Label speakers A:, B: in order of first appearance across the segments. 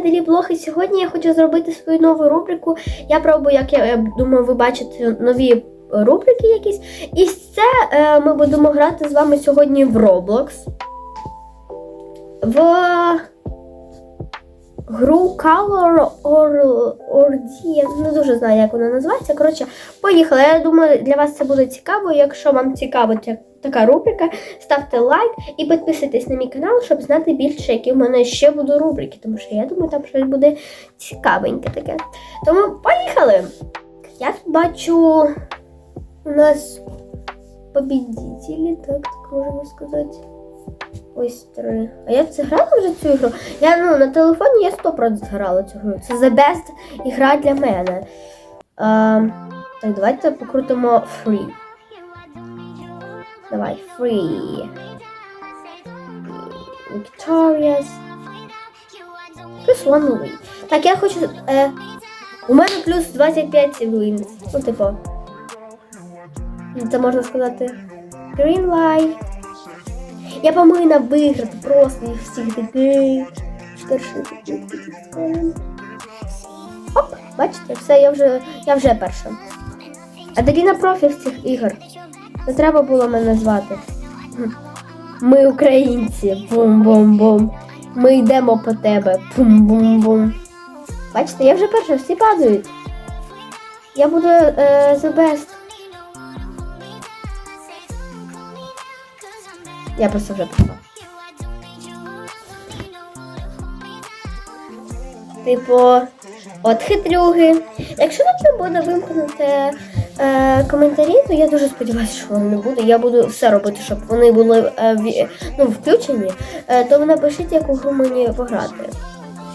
A: привіт, Делі. І сьогодні я хочу зробити свою нову рубрику. Я пробую, як я, я думаю, ви бачите нові рубрики якісь. І це е, ми будемо грати з вами сьогодні в Roblox. В гру Color or, or Я не дуже знаю, як вона називається. Коротше, поїхали. Я думаю, для вас це буде цікаво. Якщо вам цікаво така рубрика, ставте лайк і підписуйтесь на мій канал, щоб знати більше, які в мене ще будуть рубрики. Тому що я думаю, там щось буде цікавеньке таке. Тому поїхали! Я тут бачу у нас побідітелі, так, так можна сказати. Ось три. А я це грала вже цю ігру? Я ну на телефоні я 100% грала цю гру. Це the best ігра для мене. А, так, давайте покрутимо free. Давай, free. Victorious. Плюс one win. Так, я хочу. Е, у мене плюс 25 wins. Ну, типу. Це можна сказати. Green light. Я повинна виграти просто їх всіх таких. Оп, бачите, все, я вже, я вже перша. Аделіна профі з цих ігор. Не треба було мене звати. Ми українці. Бум-бум-бум. Ми йдемо по тебе. Бум-бум-бум. Бачите, я вже перша, всі падають. Я буду е, the best. Я просто вже пішла. Типу, от хитрюги. Якщо тут не буде вимкнути е, коментарі, то я дуже сподіваюся, що воно не буде. Я буду все робити, щоб вони були е, ві- ну, включені. Е, то ви напишіть, яку гру мені пограти.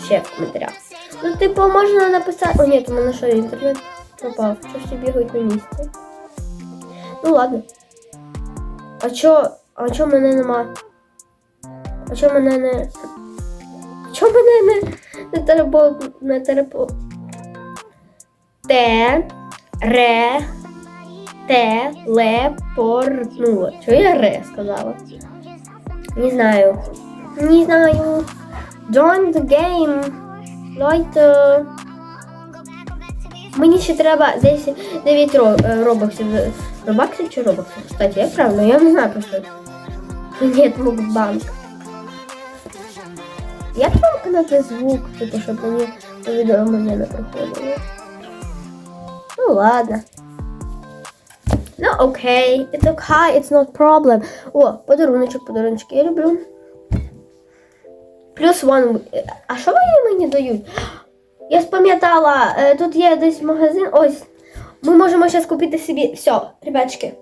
A: Ще в коментарях. Ну, типу, можна написати. О, ні, то мене що інтернет пропав. Що ж всі бігають на місці? Ну ладно. А чо, а чо мене нема? А чо мене не. Чо мене не. Не терепо. Не терепо. Те. Ре. Те. Лепорнуло. Чого я ре сказала? Не знаю. Не знаю. Join the game. Лойте. Мені ще треба 10, 9 ро, е, робоксів. Робаксів чи робоксів? Кстати, як правильно? Я не знаю просто. Нет, мукбанк. Як вимкнути звук, типу, щоб мені повідомлення не приходило? Ну ладно. Ну окей, it's okay, it's not problem. О, подаруночок, подаруночки я люблю. Плюс one. А що вони мені дають? Я спам'ятала, е, тут є десь магазин. Ось. Ми можемо зараз купити собі. Все, ребяточки.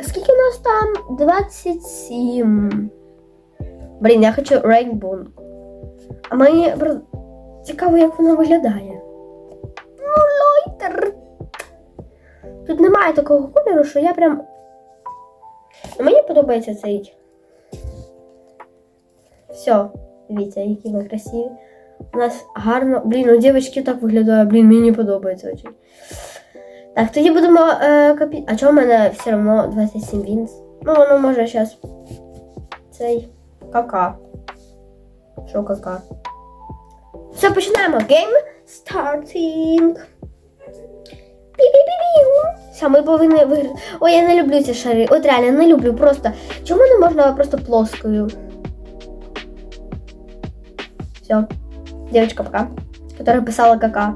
A: Скільки у нас там? 27. Блін, я хочу Rainbow. А мені цікаво, як вона виглядає. Немає такого кольору, що я прям. Мені подобається цей. Все, дивіться, які ми красиві. У нас гарно. Блін, у дівчатки так виглядає, блін, мені подобається очень. Так, тоді будемо е, копі... А чого в мене все одно 27 вінс? Ну, воно може зараз. Цей. Кака. Що кака? Все, починаємо. Game starting. Пі-пі-пі-пі. Все, ми повинні виграти. Ой, я не люблю ці шари. От реально не люблю. Просто. Чому не можна просто плоскою? Все. Девочка пока. Которая писала кака.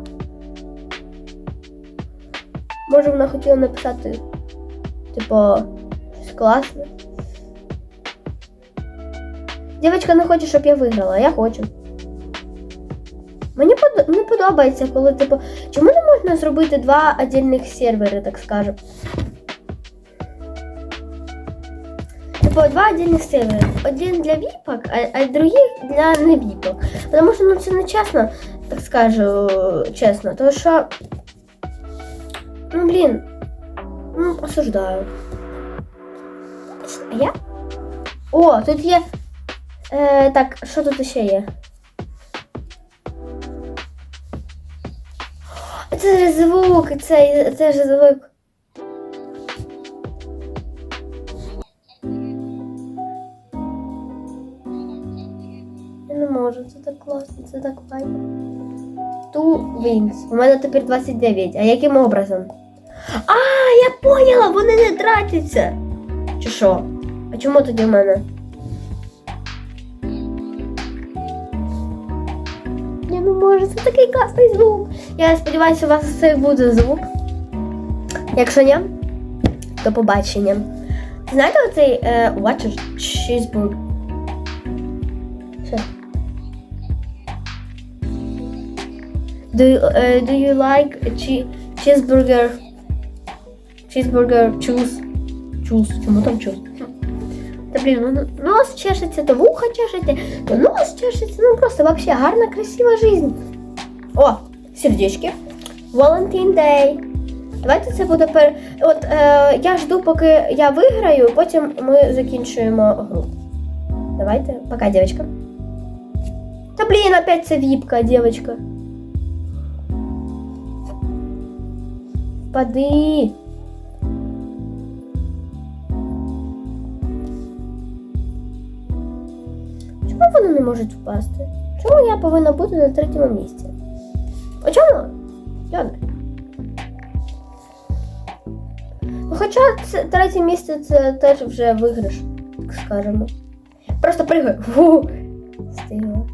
A: Може, вона хотіла написати, типу, щось класне. Дівчинка не хоче, щоб я виграла, я хочу. Мені не подобається, коли, типу, чому не можна зробити два отдельних сервери, так скажем? Типу, два отдельных сервера. Один для випок, а, а другий для не випок. Потому що ну, це не чесно, так скажу чесно. Тому що, ну блін, ну, осуждаю. А я? О, тут є. Е, так, що тут ще є? Це ж звук, це, це ж звук. Я не можу. Це так класно, це так файно. Two wings. У мене тепер 29. А яким образом? А, я поняла, вони не тратяться. Чи що? А чому тоді в мене? Я не можу, це такий класний звук. Я сподіваюся, у вас це буде звук. Якщо ні, до побачення. Знаєте оцей е, a? Що? Do you, uh, do you like che- cheeseburger? Cheeseburger choose. Choose. Чому там choose? Блін, ну нос чешеться, то вуха чешеться, то нос чешеться. Ну просто вообще гарна, красива жизнь. О, сердечки. Valentine Day. Давайте це буде пер... От е, я жду, поки я виграю, потім ми закінчуємо гру. Давайте. Пока, девочка. Та блін, опять це віпка, девочка. Впади. Чому вони не можуть впасти? Чому я повинна бути на третьому місці? А чому? Добре. Ну, Хоча це третє місце це теж вже виграш, скажемо. Просто пригай. Стигла.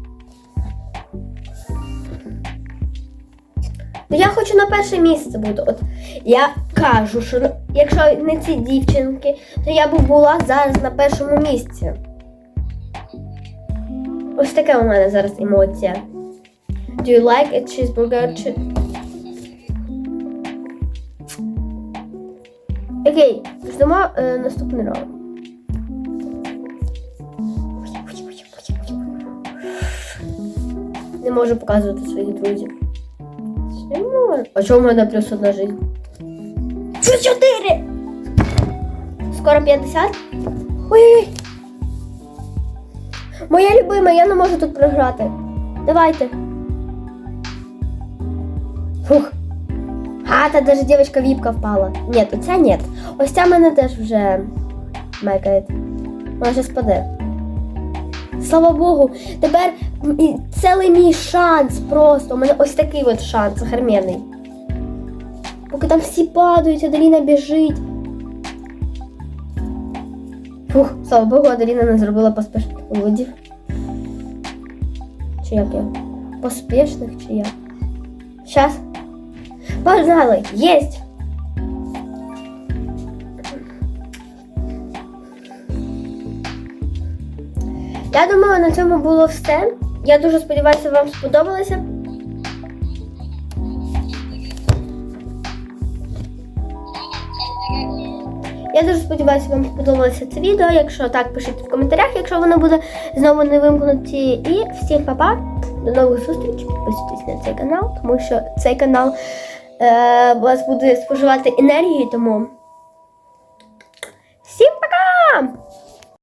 A: Ну я хочу на перше місце бути. От я кажу, що ну, якщо не ці дівчинки, то я б була зараз на першому місці. Ось таке у мене зараз емоція. Do you like a cheeseburger? Чи... Окей, ждемо е, наступний раунд. Не можу показувати своїх друзів. А чому в мене плюс одна? Це чотири! Скоро 50? Ой-ой-ой! Моя любима, я не можу тут програти. Давайте. Фух. А, та даже девочка віпка впала. Ні, оця ні. Ось ця мене теж вже мекає. Вона вже спаде. Слава Богу, тепер цілий мій шанс просто. У мене ось такий от шанс гармєний. Поки там всі падають, Аделіна біжить. Фух, слава Богу, Аделіна не зробила поспішних виводів. Чи як я? Поспішних чи як? Щас. Погнали! Єсть! Я думаю, на цьому було все. Я дуже сподіваюся, вам сподобалося. Я дуже сподіваюся, вам сподобалося це відео. Якщо так, пишіть в коментарях, якщо воно буде знову не вимкнуті. І всім па-па, до нових зустрічей. Підписуйтесь на цей канал, тому що цей канал е, вас буде споживати енергію, тому